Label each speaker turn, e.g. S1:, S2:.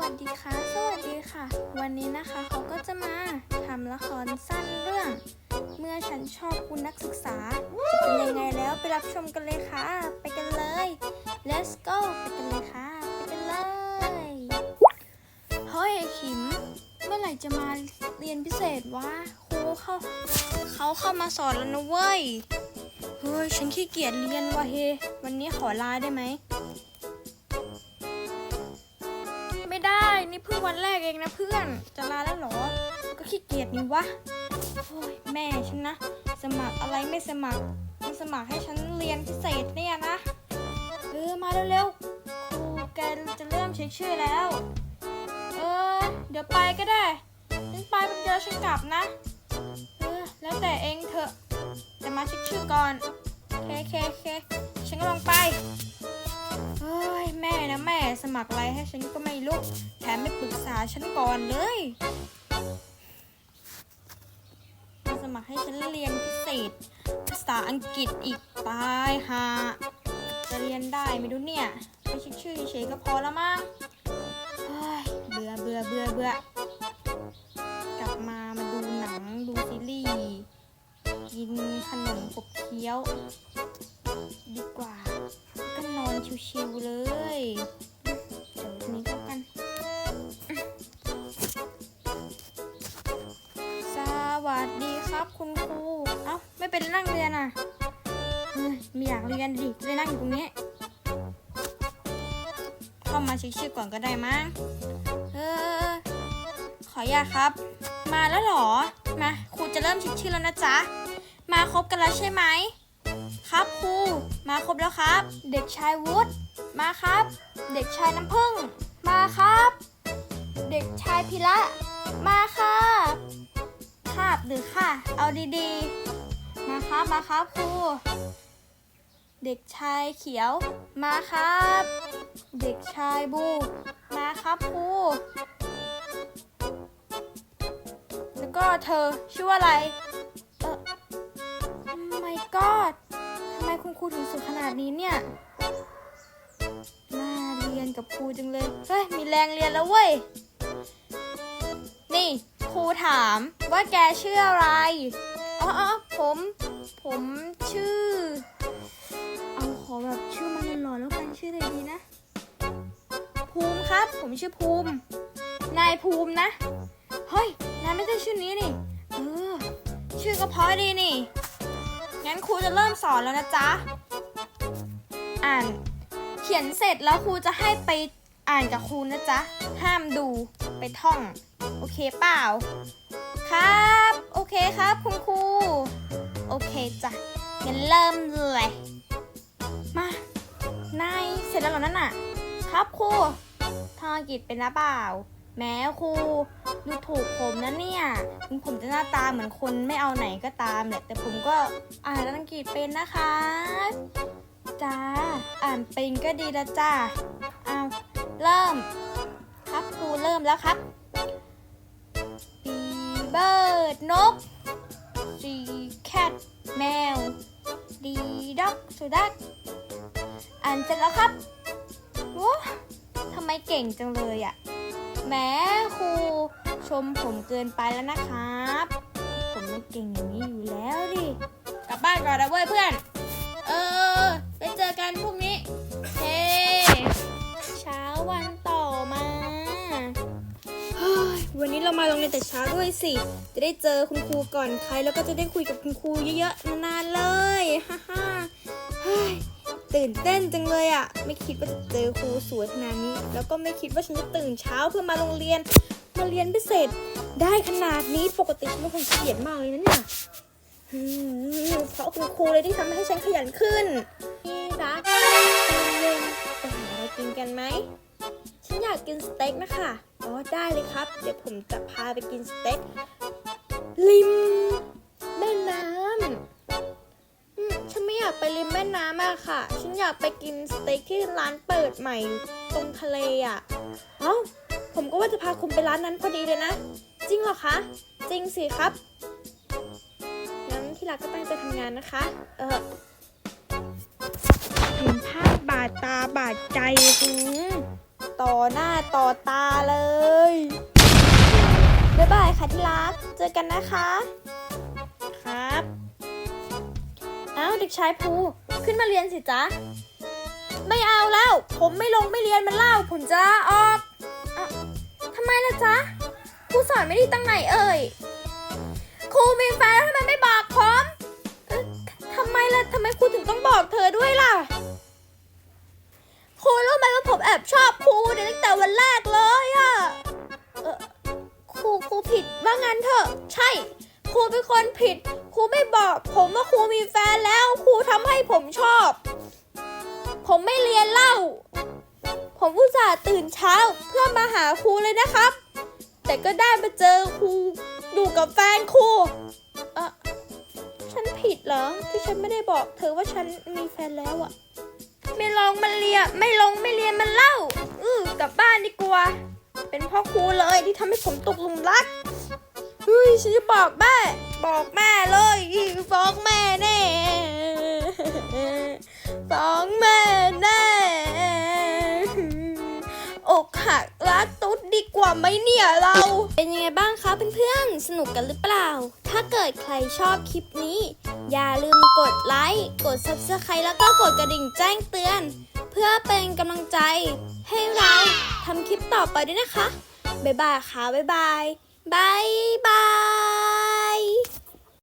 S1: วัสดีค่ะ สวัสดีค่ะ วันนี้นะคะเขาก็จะมาทำละครสั้นเรื่อง เมื่อฉันชอบคุณนักศึกษาจะเป็นยังไงแล้วไปรับชมกันเลยค่ะ ไปกันเลย let's go ไปกันเลยค่ะ ไปกันเลยเฮ้ยไอ้ขิม เมื่อไหร่จะมาเรียนพิเศษวะครูเขาเขาเข้ามาสอนแล้วนะเว้ย เฮ้ย ฉันขี้เกียจเรียนว่ะเฮ วันนี้ขอลาได้ไหม นี่เพิ่งวันแรกเองนะเพื่อน จะลาแล้วหรอ ก็ขี้เกียจนี่วะโอ้ยแม่ฉันนะ สมัครอะไรไม่สมัครมันสมัครให้ฉันเรียนพิเศษเนี่ยนะ เออ มาเร็วๆ ครูแกจะเริ่มเช็คชื่อแล้ว เออ เดี๋ยวไปก็ได้ฉันไปแป๊บเดียวฉันกลับนะ เออ แล้วแต่เองเถอะจะมาเช็คชื่อก่อน เคเคเคฉันก็ลงไป เฮ้ยแม่นะแม่สมัครอะไรให้ฉันก็ไม่รู้ แถมไม่ปรึกษาฉันก่อนเลยมาสมัครให้ฉันเรียนพิเศษ ภาษาอังกฤษอีกตายหาจะเรียนได้ไม่รู้เนี่ยไปช็คชื่อเฉยก็พอแล้วมั้งเฮ้ยเบื่อเบื่อเบื่อเบื่อกลับมามาดูหนังดูซีรีส์กินขนมขบเคี้ยว ดีกว่า ชิวๆเลยเดี๋ยวนี้ก็กัน สวัสดีครับคุณครู เอ้า ไม่เป็นนั่งเรียนอะเฮ้ยไม่อยากเรียนดิเลยนั่งอยู่ตรงนี้ เข้ามาเช็คชื่อก่อนก็ได้มั้ง เออ ขออยาตครับ มาแล้วหรอ มาครูจะเริ่มเช็คชื่อแล้วนะจ๊ะ มาครบกันแล้วใช่ไหม ครับครูมาครบแล้วครับ เด็กชายวุฒิมาครับ เด็กชายน้ำผึ้งมาครับ เด็กชายพิระมาค่ะคาบหรือค่ะ เอาดีๆ มาครับมาครับครูเด็กชายเขียวมาครับ เด็กชายบูมาครับครูแล้วก็เธอชื่ออะไรเออไม่กอดทำ ไมคุณครูถึงสุดขนาดนี้เนี่ยน่าเรียนกับครูจังเลย เฮ้ย มีแรงเรียนแล้วเว้ย นี่ครูถามว่าแกชื่ออะไร อ๋อผม ผมชื่อ เอาขอแบบชื่อมันหล่อๆแล้วกันชื่ออะไรดีนะ ภูมิครับ ผมชื่อภูมิ นายภูมินะ เฮ้ย นายไม่ใช่ชื่อนี้นี่ เออ ชื่อก็เพราะดีนี่ งั้นครูจะเริ่มสอนแล้วนะจ๊ะ อ่าน เขียนเสร็จแล้วครูจะให้ไปอ่านกับครูนะจ๊ะ ห้ามดูไปท่อง โอเคเปล่า ครับ โอเคครับคุณครู โอเคจ้ะ งั้นเริ่มเลย มานายเสร็จแล้วเหรอนั่นน่ะ ครับครูทองอังกฤษเป็นนะเปล่า แม้ครูดูถูกผมนะเนี่ยถึงผมจะหน้าตาเหมือนคนไม่เอาไหนก็ตามแหละแต่ผมก็อ่านอังกฤษเป็นนะคะจ้าอ่านเป็นก็ดีล้วจ้าเอาเริ่ม ครับครูเริ่มแล้วครับปีเบิร์ดนกสีแคทแมวดีด็อกสุดักอ่านเสร็จแล้วครับว้าทำไมเก่งจังเลยอะ แหมครูชมผมเกินไปแล้วนะครับ ผมมันเก่งอย่างนี้อยู่แล้วดิ กลับบ้านก่อนนะเว้ยเพื่อน เออไปเจอกันพรุ่งนี้ เฮ้เช้าวันต่อมาวันนี้เรามาโรงเรียนแต่เช้าด้วยสิ จะได้เจอคุณครูก่อนใครแล้วก็จะได้คุยกับคุณครูเยอะๆนานๆเลย ตื่นเต้นจังเลยอะ่ะ ไม่คิดว่าจะเจอครูสวยขนาดนี้ แล้วก็ไม่คิดว่าฉันจะตื่นเช้าเพื่อมาโรงเรียน มาเรียนพิเศษ ได้ขนาดนี้ปกติฉันเป็นคนขี้เกียจมากเลยนะเนี่ยเพราะคุณครูเลยที่ทำให้ฉันขยันขึ้นนี่รักตอนเย็นไปหาอะไรกินกันไหม ฉันอยากกินสเต็กนะคะ อ๋อได้เลยครับ เดี๋ยวผมจะพาไปกินสเต็กริมแม่น้ำ ฉันไม่อยากไปริมแม่น้ำอะค่ะ ฉันอยากไปกินสเต็กที่ร้านเปิดใหม่ตรงทะเลอะเอ้า ผมก็ว่าจะพาคุณไปร้านนั้นพอดีเลยนะ จริงเหรอคะ จริงสิครับ งั้นที่รักก็ตั้งใจทำงานนะคะ เออเห็นภาพบาดตาบาดใจอืมต่อหน้าต่อตาเลย บ๊ายบายค่ะที่รัก เจอกันนะคะ ครับ อ้าวเด็กชายภูขึ้นมาเรียนสิจ๊ะ ไม่เอาแล้ว ผมไม่ลงไม่เรียนมันเล่า ผมจะออกอะทำไมล่ะจ๊ะครูสอนไม่ดีตั้งไหนเอ่ย ครูมีแฟนแล้วทำไมไม่บอกผม รูเป็นคนผิด ครูไม่บอก ผมว่าครูมีแฟนแล้ว ครูทำให้ผมชอบ ผมไม่เรียนเล่า ผมอุตส่าห์ตื่นเช้าเพื่อมาหาครูเลยนะครับ แต่ก็ได้มาเจอครูอยู่กับแฟนครูเออฉันผิดเหรอที่ฉันไม่ได้บอกเธอว่าฉันมีแฟนแล้วอะไม่ลองมันเรียนไม่ลงไม่เรียนมันเล่า อือกลับบ้านดีกว่า เป็นพ่อครูเลยที่ทำให้ผมตกหลุมรัก เฮ้ยฉันจะบอกแม่ บอกแม่เลยฟ้องแม่แน่ฟ้องแม่แน่อกหักรักตุ๊ดดีกว่าไหมเนี่ยเรา เป็นยังไงบ้างคะเพื่อนๆ สนุกกันหรือเปล่า ถ้าเกิดใครชอบคลิปนี้ อย่าลืมกดไลค์ กด Subscribe แล้วก็กดกระดิ่งแจ้งเตือน เพื่อเป็นกำลังใจให้เราทำคลิปต่อไปด้วยนะคะ บ๊ายบายค่ะ บ๊ายบาย บายบาย